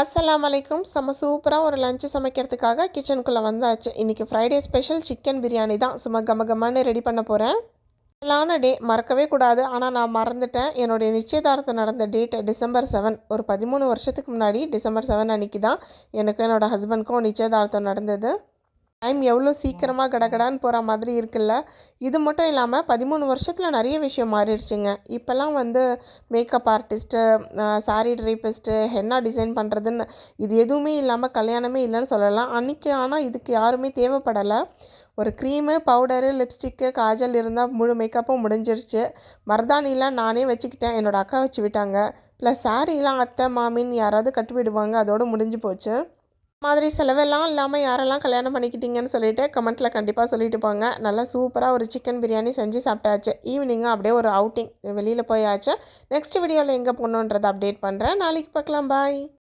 அஸ்லாம் வலைக்கும் செம்ம சூப்பராக ஒரு லஞ்சு சமைக்கிறதுக்காக கிச்சனுக்குள்ளே வந்தாச்சு. இன்றைக்கி ஃப்ரைடே ஸ்பெஷல் சிக்கன் பிரியாணி தான். சும்மா கமகமான்னு ரெடி பண்ண போகிறேன் லான டே மறக்கவே கூடாது. ஆனால் நான் மறந்துட்டேன். என்னுடைய நிச்சயதார்த்தம் நடந்த டேட் டிசம்பர் செவன் ஒரு பதிமூணு வருஷத்துக்கு முன்னாடி டிசம்பர் செவன் அன்றைக்கி தான் எனக்கு என்னோடய ஹஸ்பண்ட்க்கும் நிச்சயதார்த்தம் நடந்தது. டைம் எவ்வளோ சீக்கிரமாக கடகடான்னு போகிற மாதிரி இருக்குல்ல? இது மட்டும் இல்லாமல் பதிமூணு வருஷத்தில் நிறைய விஷயம் மாறிடுச்சுங்க. இப்போல்லாம் வந்து makeup artist sari drapist henna design பண்ணுறதுன்னு இது எதுவுமே இல்லாமல் கல்யாணமே இல்லைன்னு சொல்லலாம். அன்றைக்கி ஆனால் இதுக்கு யாருமே தேவைப்படலை. ஒரு க்ரீமு பவுடரு லிப்ஸ்டிக்கு காஜல் இருந்தால் முழு மேக்கப்பும் முடிஞ்சிருச்சு. மருதாணிலாம் நானே வச்சுக்கிட்டேன். என்னோடய அக்கா வச்சு விட்டாங்க. ப்ளஸ் சாரீலாம் அத்தை மாமின்னு யாராவது கட்டி விடுவாங்க. அதோடு முடிஞ்சு போச்சு. மாதிரி செலவெல்லாம் இல்லாமல் யாரெல்லாம் கல்யாணம் பண்ணிக்கிட்டீங்கன்னு சொல்லிட்டு கமெண்ட்டில் கண்டிப்பாக சொல்லிட்டு போங்க. நல்லா சூப்பராக ஒரு சிக்கன் பிரியாணி செஞ்சு சாப்பிட்டாச்சு. ஈவினிங்காக அப்படியே ஒரு அவுட்டிங் வெளியில் போயாச்சு. நெக்ஸ்ட் வீடியோவில் எங்கே போகணுன்றதை அப்டேட் பண்ணுறேன் நாளைக்கு பார்க்கலாம். பாய்